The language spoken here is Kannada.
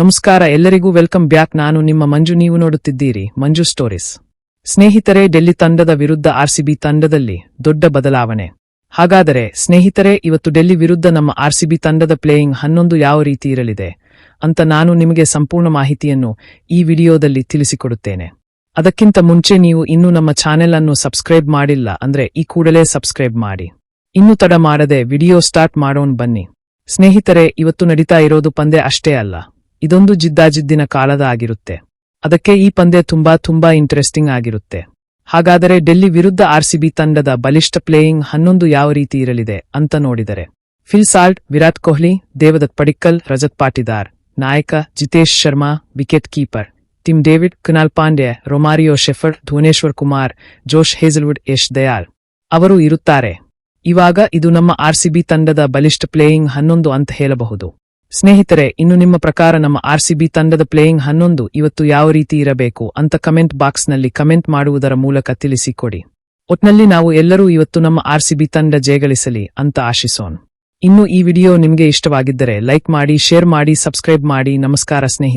ನಮಸ್ಕಾರ, ಎಲ್ಲರಿಗೂ ವೆಲ್ಕಮ್ ಬ್ಯಾಕ್. ನಾನು ನಿಮ್ಮ ಮಂಜು, ನೀವು ನೋಡುತ್ತಿದ್ದೀರಿ ಮಂಜು ಸ್ಟೋರೀಸ್. ಸ್ನೇಹಿತರೆ, ಡೆಲ್ಲಿ ತಂಡದ ವಿರುದ್ಧ ಆರ್ಸಿಬಿ ತಂಡದಲ್ಲಿ ದೊಡ್ಡ ಬದಲಾವಣೆ. ಹಾಗಾದರೆ, ಸ್ನೇಹಿತರೆ, ಇವತ್ತು ಡೆಲ್ಲಿ ವಿರುದ್ಧ ನಮ್ಮ ಆರ್ಸಿಬಿ ತಂಡದ ಪ್ಲೇಯಿಂಗ್ ಹನ್ನೊಂದು ಯಾವ ರೀತಿ ಇರಲಿದೆ ಅಂತ ನಾನು ನಿಮಗೆ ಸಂಪೂರ್ಣ ಮಾಹಿತಿಯನ್ನು ಈ ವಿಡಿಯೋದಲ್ಲಿ ತಿಳಿಸಿಕೊಡುತ್ತೇನೆ. ಅದಕ್ಕಿಂತ ಮುಂಚೆ ನೀವು ಇನ್ನೂ ನಮ್ಮ ಚಾನೆಲ್ ಅನ್ನು ಸಬ್ಸ್ಕ್ರೈಬ್ ಮಾಡಿಲ್ಲ ಅಂದ್ರೆ ಈ ಕೂಡಲೇ ಸಬ್ಸ್ಕ್ರೈಬ್ ಮಾಡಿ. ಇನ್ನು ತಡ ಮಾಡದೆ ವಿಡಿಯೋ ಸ್ಟಾರ್ಟ್ ಮಾಡೋಣ ಬನ್ನಿ. ಸ್ನೇಹಿತರೆ, ಇವತ್ತು ನಡೀತಾ ಇರೋದು ಪಂದ್ಯ ಅಷ್ಟೇ ಅಲ್ಲ. ಇದೊಂದು ಜಿದ್ದಾಜಿದ್ದಿನ ಕಾಲದ ಆಗಿರುತ್ತೆ. ಅದಕ್ಕೆ ಈ ಪಂದ್ಯ ತುಂಬಾ ತುಂಬಾ ಇಂಟ್ರೆಸ್ಟಿಂಗ್ ಆಗಿರುತ್ತೆ. ಹಾಗಾದರೆ ಡೆಲ್ಲಿ ವಿರುದ್ಧ ಆರ್ಸಿಬಿ ತಂಡದ ಬಲಿಷ್ಠ ಪ್ಲೇಯಿಂಗ್ ಹನ್ನೊಂದು ಯಾವ ರೀತಿ ಇರಲಿದೆ ಅಂತ ನೋಡಿದರೆ. ಫಿಲ್ ಸಾಲ್ಟ್, ವಿರಾಟ್ ಕೊಹ್ಲಿ, ದೇವದತ್ ಪಡಿಕ್ಕಲ್, ರಜತ್ ಪಾಟಿದಾರ್, ನಾಯಕ Jitesh Sharma, wicket keeper, Tim David, Krunal Pandya, Romario Shepherd, Bhuvneshwar Kumar, Josh Hazlewood, Yash Dayal ಅವರು ಇರುತ್ತಾರೆ. ಇವಾಗ ಇದು ನಮ್ಮ ಆರ್ಸಿಬಿ ತಂಡದ ಬಲಿಷ್ಠ ಪ್ಲೇಯಿಂಗ್ ಹನ್ನೊಂದು ಅಂತ ಹೇಳಬಹುದು. ಸ್ನೇಹಿತರೆ, ಇನ್ನು ನಿಮ್ಮ ಪ್ರಕಾರ ನಮ್ಮ ಆರ್ಸಿಬಿ ತಂಡದ ಪ್ಲೇಯಿಂಗ್ ಹನ್ನೊಂದು ಇವತ್ತು ಯಾವ ರೀತಿ ಇರಬೇಕು ಅಂತ ಕಮೆಂಟ್ ಬಾಕ್ಸ್ನಲ್ಲಿ ಕಮೆಂಟ್ ಮಾಡುವುದರ ಮೂಲಕ ತಿಳಿಸಿಕೊಡಿ. ಒಟ್ನಲ್ಲಿ ನಾವು ಎಲ್ಲರೂ ಇವತ್ತು ನಮ್ಮ ಆರ್ಸಿಬಿ ತಂಡ ಜಯಗಳಿಸಲಿ ಅಂತ ಆಶಿಸೋಣ. ಇನ್ನು ಈ ವಿಡಿಯೋ ನಿಮಗೆ ಇಷ್ಟವಾಗಿದ್ದರೆ ಲೈಕ್ ಮಾಡಿ, ಶೇರ್ ಮಾಡಿ, ಸಬ್ಸ್ಕ್ರೈಬ್ ಮಾಡಿ. ನಮಸ್ಕಾರ ಸ್ನೇಹಿತರೆ.